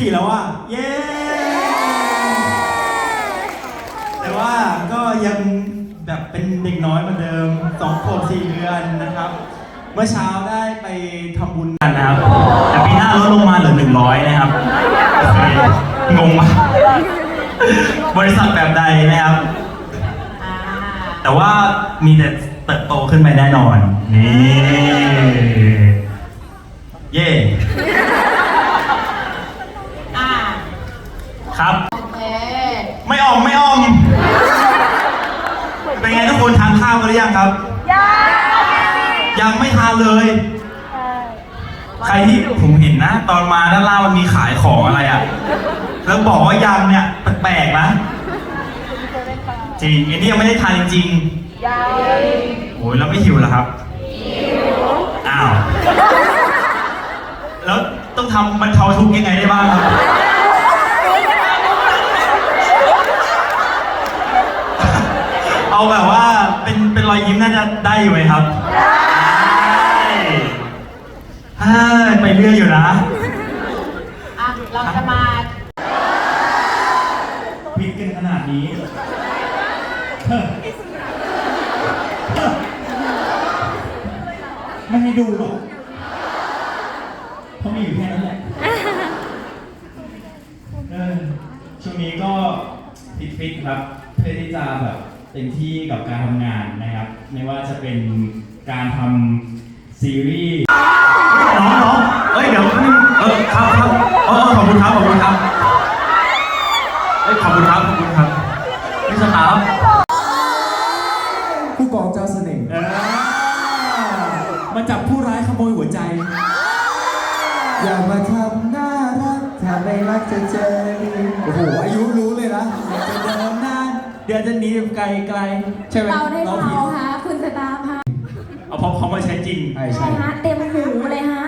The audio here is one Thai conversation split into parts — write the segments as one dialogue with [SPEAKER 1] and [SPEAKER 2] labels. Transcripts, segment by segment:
[SPEAKER 1] สี่แล้วอะ เย้ แต่ว่าก็ยังแบบเป็นเด็กน้อยเหมือนเดิมสองขวบสี่เดือนนะครับ เมื่อเช้าได้ไปทำบุญกันนะครับ แต่ปีหน้าลดลงมาเหลือหนึ่งร้อยนะครับโอเคงงปะบริษัทแบบใดนะครับ แต่ว่ามีแต่เติบโตขึ้นไปแน่นอน นี่ เย่
[SPEAKER 2] อ่า
[SPEAKER 1] ครับ
[SPEAKER 2] โอ เค
[SPEAKER 1] ไม่ออมไม่ออม เป็นไงทุกคนทานข้าวกันหรือยังครับ ยังไม่ทานเลย ใครที่ผมเห็นนะ ตอนมาด้านล่างมันมีขายของอะไรอะ่ะ แล้วบอกว่ายังเนี่ยแปลกๆนะ จริงอันนี้ยังไม่ได้ทานจริงๆโอ้ยแล้วไม่หิวเหรอครับ อ้าว แล้วต้องทำบรรเทาทุกข์ยังไงได้บ้างครับ เอาแบบว่าเป็นเป็นรอยยิ้มน่าจะได้อยู่ไหมครับ ได้เฮ้ยไปเรื่อยอยู่นะ
[SPEAKER 2] อะ เราจะมา
[SPEAKER 1] พิดกันขนาดนี้ ไม่ให้ดูหรอกเพราะมีอยู่แค่นั้นแหละ เออช่วงนี้ก็ฟิตฟิตๆครับ เพื่อที่จะแบบ เต็มที่กับการทำงานนะครับ ไม่ว่าจะเป็นการทำซีรีส์น้องน้องเอ้ยเดี๋ยวแป๊บนึงเออครับครับเออขอบคุณครับขอบคุณครับเอ้ยขอบคุณครับขอบคุณครับนี่สครับ
[SPEAKER 3] ผู้กองเจ้าเสน่ห์
[SPEAKER 1] เออ
[SPEAKER 3] มาจับผู้ร้ายขโมยหัวใจ อย่ามาทำน่ารักถ้าไม่รักจะเจอดีโอ้โห อายุรู้เลยนะอยากจะเดินนาน เดี๋ยวจะหนีไกลไกลๆใช่ไหม
[SPEAKER 4] เราได้
[SPEAKER 3] น้อง
[SPEAKER 4] เมา
[SPEAKER 3] ผิด
[SPEAKER 4] ฮะคุณสตาร์ฮะ
[SPEAKER 1] เอาพอเขามาใช้จริง
[SPEAKER 3] ใช่
[SPEAKER 4] ใช่
[SPEAKER 3] ใช่
[SPEAKER 4] ฮะเต็มหูเลยฮะ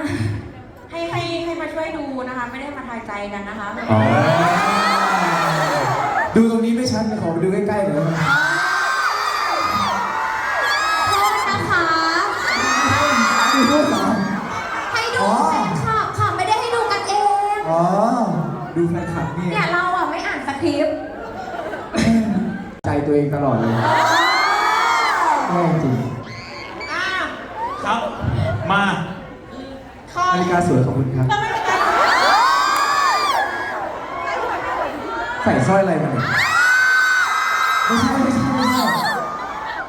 [SPEAKER 2] ให้ให้ให้มาช่วยดูนะคะ ไม่ได้มาทายใจกันนะคะ
[SPEAKER 3] อ๋อดูตรงนี้ไม่ชัดนะขอไปดูใกล้ๆหน่อยได้ไหม
[SPEAKER 4] โทษนะคะ
[SPEAKER 3] ดูรูปเหรอ
[SPEAKER 4] ให้ดูแฟนคลับค่ะไม่ได้ให้ดูกันเอง
[SPEAKER 3] อ๋อดูแฟนคลับนี่
[SPEAKER 4] เนี่ยเราอะไม่อ่านสคริปต์
[SPEAKER 3] ใจ ตัวเองตลอดเลยแย่จริง
[SPEAKER 2] อ่า
[SPEAKER 1] ครับ มา
[SPEAKER 2] ข้อ
[SPEAKER 3] นาฬิกาสวยขอบคุณครับ
[SPEAKER 2] เราไม่เป็นการ
[SPEAKER 3] ใส่สร้อยอะไรมาเนี่ยไม่ใช่ไม่ใช่ไม่ใช่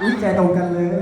[SPEAKER 3] อุ้ยใจตรงกันเลย
[SPEAKER 2] เ